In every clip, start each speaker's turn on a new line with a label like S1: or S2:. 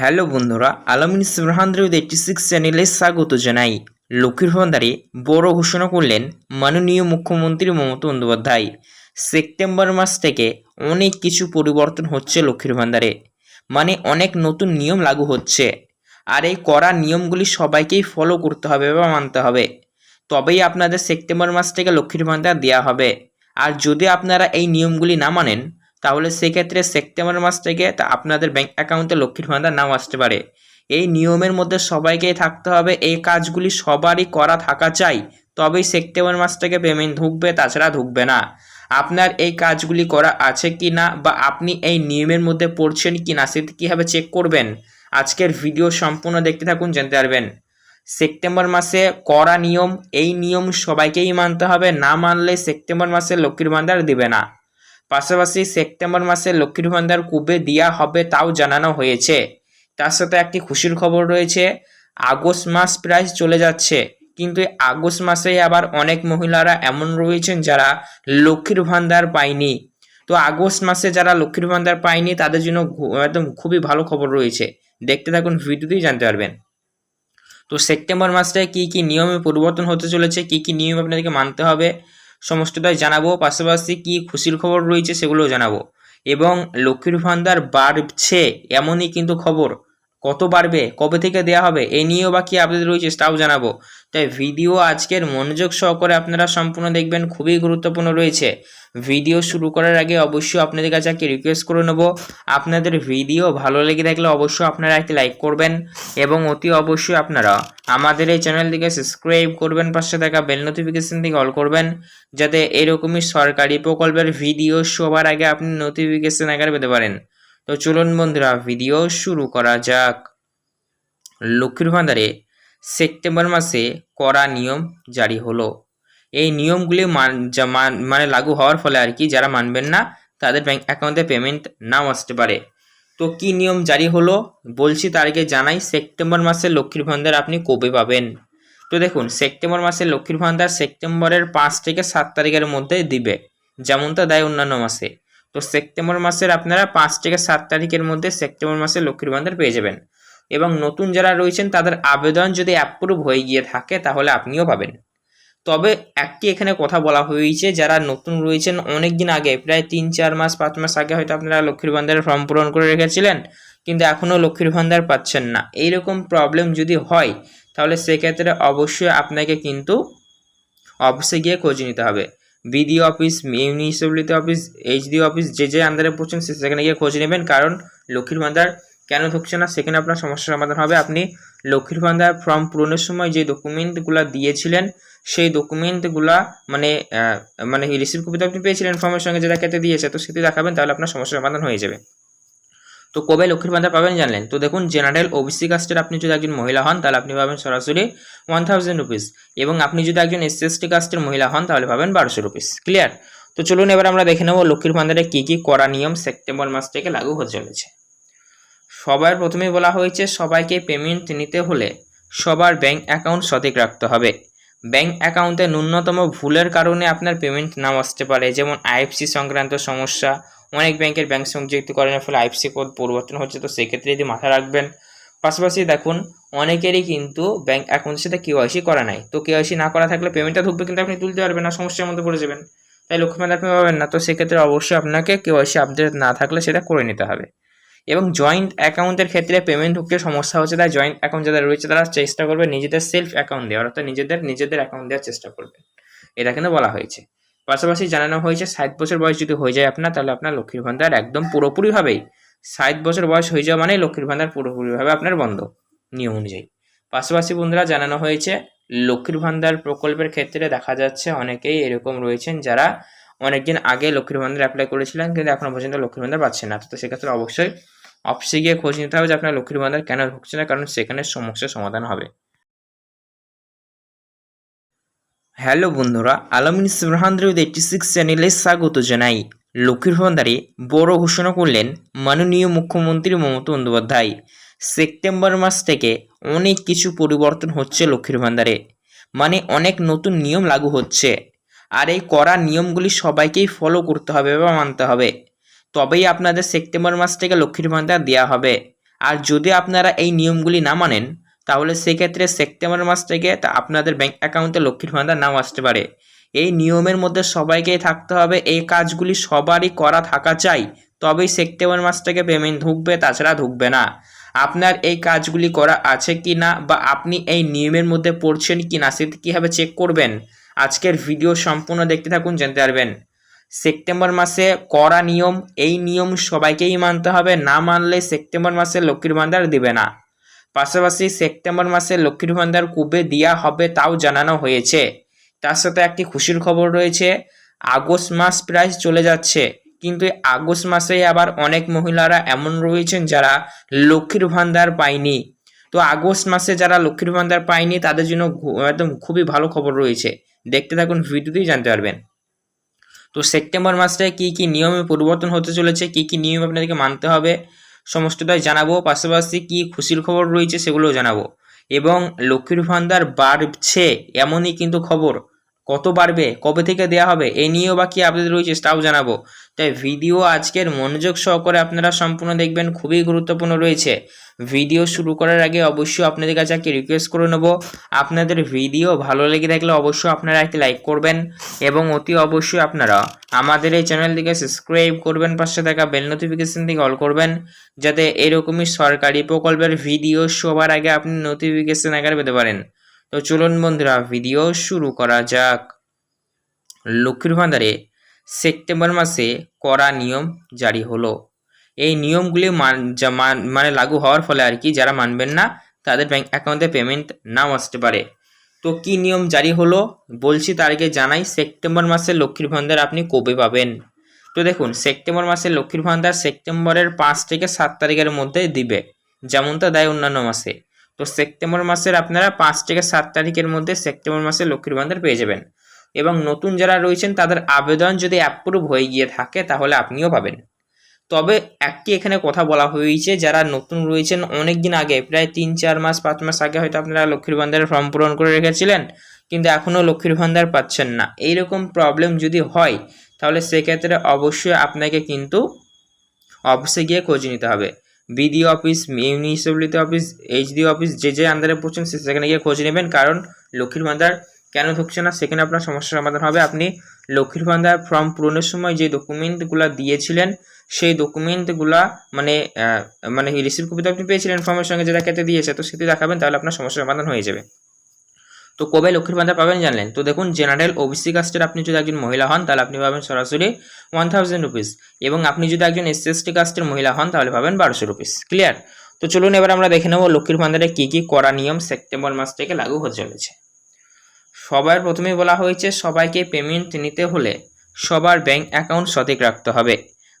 S1: Hello বন্ধুরা, আলমিন সুরহান্দ্রিউদ eighty six চ্যানেলে স্বাগত জানাই। লক্ষ্মীর ভান্ডারে বড় ঘোষণা করলেন মাননীয় মুখ্যমন্ত্রী মমতা বন্দ্যোপাধ্যায়। সেপ্টেম্বর মাস থেকে অনেক কিছু পরিবর্তন হচ্ছে লক্ষ্মীর ভান্ডারে। মানে অনেক নতুন নিয়ম লাগু হচ্ছে। আর এই করা নিয়মগুলি সবাইকেই ফলো করতে হবে বা মানতে হবে। তবেই আপনাদের সেপ্টেম্বর মাস থেকে লক্ষ্মীর ভান্ডার দেওয়া হবে। আর যদি আপনারা এই নিয়মগুলি না মানেন তাহলে সেক্ষেত্রে সেপ্টেম্বর মাস থেকে তা আপনাদের ব্যাংক অ্যাকাউন্টে লক্ষ্মীর ভান্ডার নাও আসতে পারে। এই নিয়মের মধ্যে সবাইকেই থাকতে হবে, এই কাজগুলি সবারই করা থাকা চাই, তবেই সেপ্টেম্বর মাস থেকে পেমেন্ট ঢুকবে, তাছাড়া ঢুকবে না। আপনার এই কাজগুলি করা আছে কি না বা আপনি এই নিয়মের মধ্যে পড়ছেন কি না, সেটা কীভাবে চেক করবেন? আজকের ভিডিও সম্পূর্ণ দেখতে থাকুন, জানতে পারবেন। সেপ্টেম্বর মাসে করা নিয়ম, এই নিয়ম সবাইকেই মানতে হবে, না মানলে সেপ্টেম্বর মাসে লক্ষ্মীর ভান্ডার দিবে না। পাশাপাশি সেপ্টেম্বর মাসে লক্ষ্মীর ভান্ডার কবে দেওয়া হবে তাও জানানো হয়েছে। তার সাথে একটি খুশির খবর রয়েছে, আগস্ট মাস প্রায় চলে যাচ্ছে, কিন্তু আগস্ট মাসে আবার অনেক মহিলারা এমন রয়েছেন যারা লক্ষ্মীর ভান্ডার পায়নি। তো আগস্ট মাসে যারা লক্ষ্মীর ভান্ডার পায়নি, তাদের জন্য একদম খুবই ভালো খবর রয়েছে। দেখতে থাকুন ভিডিওতেই জানতে পারবেন। তো সেপ্টেম্বর মাসটায় কী কী নিয়মে পরিবর্তন হতে চলেছে, কী কী নিয়ম আপনাদেরকে মানতে হবে সমস্তটাই জানাব, পাশাপাশি কী খুশির খবর রয়েছে সেগুলোও জানাব। এবং লক্ষ্মীর ভান্ডার বাড়ছে এমনই কিন্তু খবর। কত বাড়বে? কবে থেকে দেওয়া হবে? এ নিয়েও বা কী আপডেট রয়েছে তাও জানাব। তাই ভিডিও আজকের মনোযোগ সহকারে আপনারা সম্পূর্ণ দেখবেন, খুবই গুরুত্বপূর্ণ রয়েছে। ভিডিও শুরু করার আগে অবশ্যই আপনাদের কাছে একটি রিকোয়েস্ট করে নেব। আপনাদের ভিডিও ভালো লেগে থাকলে অবশ্যই আপনারা একটি লাইক করবেন এবং অতি অবশ্যই আপনারা আমাদের এই চ্যানেলটিকে সাবস্ক্রাইব করবেন, পাশে থাকা বেল নোটিফিকেশন থেকে অল করবেন, যাতে এরকমই সরকারি প্রকল্পের ভিডিও সবার আগে আপনি নোটিফিকেশন আকারে পেতে পারেন। তো চলুন বন্ধুরা ভিডিও শুরু করা যাক। লক্ষ্মীর ভান্ডারে সেপ্টেম্বর মাসে করা নিয়ম জারি হলো। এই নিয়মগুলি মান লাগু হওয়ার ফলে আর কি যারা মানবেন না, তাদের ব্যাংক অ্যাকাউন্টে পেমেন্ট নাও আসতে পারে। তো কি নিয়ম জারি হলো? বলছি তার আগে জানাই, সেপ্টেম্বর মাসে লক্ষ্মীর ভান্ডার আপনি কবে পাবেন? তো দেখুন, সেপ্টেম্বর মাসে লক্ষ্মীর ভান্ডার সেপ্টেম্বরের পাঁচ থেকে সাত তারিখের মধ্যে দিবে। যেমনটা দেয় অন্যান্য মাসে। তো সেপ্টেম্বর মাসের আপনারা পাঁচ থেকে সাত তারিখের মধ্যে সেপ্টেম্বর মাসে লক্ষ্মীর ভান্ডার পেয়ে যাবেন। এবং নতুন যারা রয়েছেন, তাদের আবেদন যদি অ্যাপ্রুভ হয়ে গিয়ে থাকে, তাহলে আপনিও পাবেন। তবে একটি এখানে কথা বলা হয়েছে, যারা নতুন রয়েছেন, অনেক দিন আগে, প্রায় তিন, চার মাস, পাঁচ মাস আগে হয়তো আপনারা লক্ষ্মীর ভান্ডারের ফর্ম পূরণ করে রেখেছিলেন, কিন্তু এখনও লক্ষ্মীর ভান্ডার পাচ্ছেন না। এইরকম প্রবলেম যদি হয়, তাহলে সেক্ষেত্রে অবশ্যই আপনাকে কিন্তু অফিসে গিয়ে খোঁজ নিতে হবে। BDO office, municipality office, HD office, যে যে আন্ডারে পড়ছেন সেখানে গিয়ে খোঁজ নেবেন। কারণ লক্ষ্মীর ভান্ডার কেন ঢুকছে না, সেখানে আপনার সমস্যার সমাধান হবে। আপনি লক্ষ্মীর ভান্ডার ফর্ম পূরণের সময় যে ডকুমেন্টগুলো দিয়েছিলেন, সেই ডকুমেন্টগুলো মানে মানে রিসিভ কপিতে আপনি পেয়েছিলেন ফর্মের সঙ্গে যেটা কেটে দিয়েছে, তো সেটি দেখাবেন, তাহলে আপনার সমস্যার সমাধান হয়ে যাবে। তো কবে লক্ষ্মীর ভান্ডার পাবেন জানলেন? তো দেখুন, জেনারেল ওবিসি কাস্টের আপনি যদি একজন মহিলা হন, তাহলে আপনি পাবেন সরাসরি ওয়ান থাউজেন্ড রুপিস এবং আপনি যদি একজন এস এসটি কাস্টের মহিলা হন, তাহলে পাবেন বারোশো রুপিস ক্লিয়ার তো চলুন এবার আমরা দেখে নেব লক্ষ্মীর ভান্ডারে কী কী করা নিয়ম সেপ্টেম্বর মাস থেকে লাগু হতে চলেছে। সবার প্রথমেই বলা হয়েছে, সবাইকে পেমেন্ট নিতে হলে সবার ব্যাংক অ্যাকাউন্ট সঠিক রাখতে হবে। ব্যাংক অ্যাকাউন্টে ন্যূনতম ভুলের কারণে আপনার পেমেন্ট নাও আসতে পারে, যেমন আইএফসি সংক্রান্ত সমস্যা অনেক ব্যাংকের ব্যাংক সংযুক্তিকরণের ফলে আইএফসি কোড পরিবর্তন হচ্ছে। তো সেক্ষেত্রে যদি মাথায় রাখবেন। পাশাপাশি দেখুন, অনেকেরই কিন্তু ব্যাংক অ্যাকাউন্টের সাথে কেওয়াইসি করা নাই। তো কেওয়াইসি না করা থাকলে পেমেন্টটা ঢুকবে কিন্তু আপনি তুলতে পারবেন না, সমস্যার মধ্যে পড়ে যাবেন। তাই লক্ষ্মী ভান্ডার আপনি পাবেন না। তো সেক্ষেত্রে অবশ্যই আপনাকে কেওয়াইসি আপডেট না থাকলে সেটা করে নিতে হবে। এবং জয়েন্ট অ্যাকাউন্টের ক্ষেত্রে পেমেন্ট ঢুকতে সমস্যা হচ্ছে, তাই জয়েন্ট অ্যাকাউন্ট যাদের রয়েছে তারা চেষ্টা করবে নিজেদের সেলফ অ্যাকাউন্ট দেওয়ার, অর্থাৎ নিজেদের নিজেদের অ্যাকাউন্ট দেওয়ার চেষ্টা করবে। এটা কিন্তু বলা হয়েছে। পাশাপাশি জানানো হয়েছে, ষাট বছর বয়স যদি হয়ে যায় আপনার, তাহলে আপনার লক্ষ্মীর ভান্ডার একদম পুরোপুরিভাবেই। ষাট বছর বয়স হয়ে যাওয়া মানে লক্ষ্মীর ভান্ডার পুরোপুরিভাবে আপনার বন্ধ নিয়ম অনুযায়ী। পাশাপাশি বন্ধুরা, জানানো হয়েছে, লক্ষ্মীর ভান্ডার প্রকল্পের ক্ষেত্রে দেখা যাচ্ছে অনেকেই এরকম রয়েছেন যারা অনেকদিন আগে লক্ষ্মীর ভান্ডার অ্যাপ্লাই করেছিলেন, কিন্তু এখনও পর্যন্ত লক্ষ্মীর ভান্ডার পাচ্ছেন না। তো সেক্ষেত্রে অবশ্যই অফিসে গিয়ে খোঁজ নিতে হবে যে আপনার লক্ষ্মীর ভান্ডার কেন ঢুকছে না, কারণ সেখানে সমস্যার সমাধান হবে। হ্যালো বন্ধুরা, আলামিন সুরহান্দ্রিউদ এইটটি সিক্স চ্যানেলে স্বাগত জানাই। লক্ষ্মীর ভান্ডারে বড় ঘোষণা করলেন মাননীয় মুখ্যমন্ত্রী মমতা বন্দ্যোপাধ্যায়। সেপ্টেম্বর মাস থেকে অনেক কিছু পরিবর্তন হচ্ছে লক্ষ্মীর ভান্ডারে মানে অনেক নতুন নিয়ম লাগু হচ্ছে। আর এই করা নিয়মগুলি সবাইকেই ফলো করতে হবে বা মানতে হবে। তবেই আপনাদের সেপ্টেম্বর মাস থেকে লক্ষ্মীর ভান্ডার দেওয়া হবে। আর যদি আপনারা এই নিয়মগুলি না মানেন তাহলে সেক্ষেত্রে সেপ্টেম্বর মাস থেকে তা আপনাদের ব্যাঙ্ক অ্যাকাউন্টে লক্ষ্মীর ভান্ডার নাও আসতে পারে। এই নিয়মের মধ্যে সবাইকেই থাকতে হবে, এই কাজগুলি সবারই করা থাকা চাই। তবেই সেপ্টেম্বর মাস থেকে পেমেন্ট ঢুকবে, তাছাড়া ঢুকবে না। আপনার এই কাজগুলি করা আছে কি না বা আপনি এই নিয়মের মধ্যে পড়ছেন কি না, সেটা কীভাবে চেক করবেন? আজকের ভিডিও সম্পূর্ণ দেখতে থাকুন, জানতে পারবেন। সেপ্টেম্বর মাসে করা নিয়ম, এই নিয়ম সবাইকেই মানতে হবে, না মানলে সেপ্টেম্বর মাসে লক্ষ্মীর ভান্ডার দিবে না। পাশাপাশি সেপ্টেম্বর মাসে লক্ষ্মীর ভান্ডার কবে দেওয়া হবে তাও জানানো হয়েছে। তার সাথে একটি খুশির খবর রয়েছে, আগস্ট মাস প্রায় চলে যাচ্ছে, কিন্তু আগস্ট মাসে আবার অনেক মহিলারা এমন রয়েছেন যারা লক্ষ্মীর ভান্ডার পায়নি। তো আগস্ট মাসে যারা লক্ষ্মীর ভান্ডার পায়নি, তাদের জন্য একদম খুবই ভালো খবর রয়েছে। দেখতে থাকুন ভিডিওতেই জানতে পারবেন। তো সেপ্টেম্বর মাসটায় কী কী নিয়মে পরিবর্তন হতে চলেছে, কী কী নিয়ম আপনাদেরকে মানতে হবে সমস্তটাই জানাব, পাশাপাশি কি খুশির খবর রয়েছে সেগুলোও জানাব। এবং লক্ষ্মীর ভান্ডার বাড়ছে এমনই কিন্তু খবর। কত বাড়বে, কবে থেকে দেওয়া হবে, এ নিয়েও বা কী আপডেট রয়েছে তাও জানাব। তাই ভিডিও আজকের মনোযোগ সহকারে আপনারা সম্পূর্ণ দেখবেন, খুবই গুরুত্বপূর্ণ রয়েছে। ভিডিও শুরু করার আগে অবশ্যই আপনাদের কাছে একটি রিকোয়েস্ট করে নেব। আপনাদের ভিডিও ভালো লেগে থাকলে অবশ্যই আপনারা একটি লাইক করবেন এবং অতি অবশ্যই আপনারা আমাদের এই চ্যানেলটিকে সাবস্ক্রাইব করবেন, পাশে থাকা বেল নোটিফিকেশন থেকে অল করবেন, যাতে এরকমই সরকারি প্রকল্পের ভিডিও সবার আগে আপনি নোটিফিকেশন আকারে পেতে পারেন। তো চলুন বন্ধুরা ভিডিও শুরু করা যাক। লক্ষ্মীর ভান্ডারে সেপ্টেম্বর মাসে করা নিয়ম জারি হলো। এই নিয়মগুলি মান লাগু হওয়ার ফলে আর কি যারা মানবেন না, তাদের ব্যাংক অ্যাকাউন্টে পেমেন্ট নাও আসতে পারে। তো কি নিয়ম জারি হলো বলছি তার আগে জানাই, সেপ্টেম্বর মাসে লক্ষ্মীর ভান্ডার আপনি কবে পাবেন? তো দেখুন, সেপ্টেম্বর মাসে লক্ষ্মীর ভান্ডার সেপ্টেম্বরের পাঁচ থেকে সাত তারিখের মধ্যে দিবে, যেমনটা দেয় অন্যান্য মাসে। তো সেপ্টেম্বর মাসের আপনারা পাঁচ থেকে সাত তারিখের মধ্যে সেপ্টেম্বর মাসে লক্ষ্মীর ভান্ডার পেয়ে যাবেন। এবং নতুন যারা রয়েছেন, তাদের আবেদন যদি অ্যাপ্রুভ হয়ে গিয়ে থাকে, তাহলে আপনিও পাবেন। তবে একটি এখানে কথা বলা হয়েছে, যারা নতুন রয়েছেন অনেক দিন আগে, প্রায় তিন, চার মাস, পাঁচ মাস আগে হয়তো আপনারা লক্ষ্মীর ভান্ডারের ফর্ম পূরণ করে রেখেছিলেন, কিন্তু এখনও লক্ষ্মীর ভান্ডার পাচ্ছেন না। এইরকম প্রবলেম যদি হয়, তাহলে সেক্ষেত্রে অবশ্যই আপনাকে কিন্তু অফিসে গিয়ে খোঁজ নিতে হবে। BDO office municipality office HD office যে যে আন্ডারে পড়ছেন সেখানে গিয়ে খোঁজ নেবেন। কারণ লক্ষ্মীর ভান্ডার কেন ঢুকছে না, সেখানে আপনার সমস্যার সমাধান হবে। আপনি লক্ষ্মীর ভান্ডার ফর্ম পূরণের সময় যে ডকুমেন্টগুলো দিয়েছিলেন, সেই ডকুমেন্টগুলো মানে মানে রিসিভ কপি তো আপনি পেয়েছিলেন ফর্মের সঙ্গে যেটা কেটে দিয়েছে, তো সেটি দেখাবেন, তাহলে আপনার সমস্যার সমাধান হয়ে যাবে। তো কবে লক্ষ্মীর ভান্ডার পাবেন জানলেন? তো দেখুন জেনারেল ওবিসি কাস্টের আপনি যদি একজন মহিলা হন, তাহলে আপনি পাবেন সরাসরি ওয়ান থাউজেন্ড রুপিস এবং আপনি যদি একজন এস এসটি কাস্টের মহিলা হন, তাহলে পাবেন বারোশো রুপিস ক্লিয়ার তো চলুন এবার আমরা দেখে নেব লক্ষ্মীর ভান্ডারে কী কী করা নিয়ম সেপ্টেম্বর মাস থেকে লাগু হতে চলেছে। সবার প্রথমেই বলা হয়েছে, সবাইকে পেমেন্ট নিতে হলে সবার ব্যাংক অ্যাকাউন্ট সঠিক রাখতে হবে।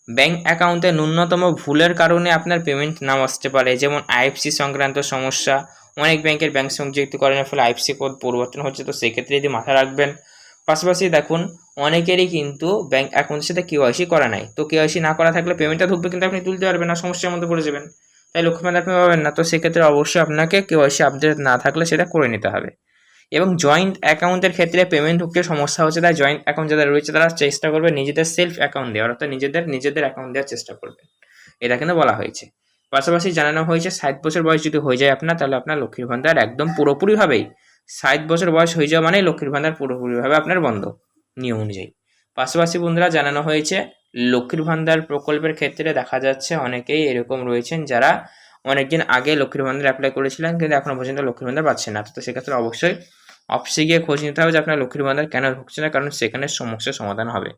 S1: ব্যাংক অ্যাকাউন্টে ন্যূনতম ভুলের কারণে আপনার পেমেন্ট নাও আসতে পারে, যেমন আইএফসি সংক্রান্ত সমস্যা অনেক ব্যাংকের ব্যাংক সংযুক্তিকরণের ফলে আইএফসি কোড পরিবর্তন হচ্ছে, তো সেক্ষেত্রে যদি মাথায় রাখবেন। পাশাপাশি দেখুন, অনেকেরই কিন্তু ব্যাংক অ্যাকাউন্টের সাথে কেওয়াইসি করা নাই। তো কেওয়াইসি না করা থাকলে পেমেন্টটা ঢুকবে কিন্তু আপনি তুলতে পারবেন না, সমস্যার মধ্যে পড়ে যাবেন। তাই লক্ষ্মী ভান্ডার আপনি পাবেন না, তো সেক্ষেত্রে অবশ্যই আপনাকে কেওয়াইসি আপডেট না থাকলে সেটা করে নিতে হবে। এবং জয়েন্ট অ্যাকাউন্টের ক্ষেত্রে পেমেন্ট ঢুকতে সমস্যা হচ্ছে, তাই জয়েন্ট অ্যাকাউন্ট যারা রয়েছে তারা চেষ্টা করবে নিজেদের সেলফ অ্যাকাউন্ট দেওয়ার, অর্থাৎ নিজেদের নিজেদের অ্যাকাউন্ট দেওয়ার চেষ্টা করবে। এটা কিন্তু বলা হয়েছে। পাশাপাশি জানানো হয়েছে, ষাট বছর বয়স যদি হয়ে যায় আপনার, তাহলে আপনার লক্ষ্মীর ভান্ডার একদম পুরোপুরিভাবেই। ষাট বছর বয়স হয়ে যাওয়া মানেই লক্ষ্মীর ভান্ডার পুরোপুরিভাবে আপনার বন্ধ নিয়ম অনুযায়ী। পাশাপাশি বন্ধুরা জানানো হয়েছে, লক্ষ্মীর ভান্ডার প্রকল্পের ক্ষেত্রে দেখা যাচ্ছে অনেকেই এরকম রয়েছেন যারা অনেকদিন আগে লক্ষ্মীর ভান্ডার অ্যাপ্লাই করেছিলেন, কিন্তু এখনও পর্যন্ত লক্ষ্মীর ভান্ডার পাচ্ছেন না। তো সেক্ষেত্রে অবশ্যই অফিসে গিয়ে খোঁজ নিতে হবে যে আপনার লক্ষ্মীর ভান্ডার কেন ঢুকছে না, কারণ সেখানে সমস্যার সমাধান হবে।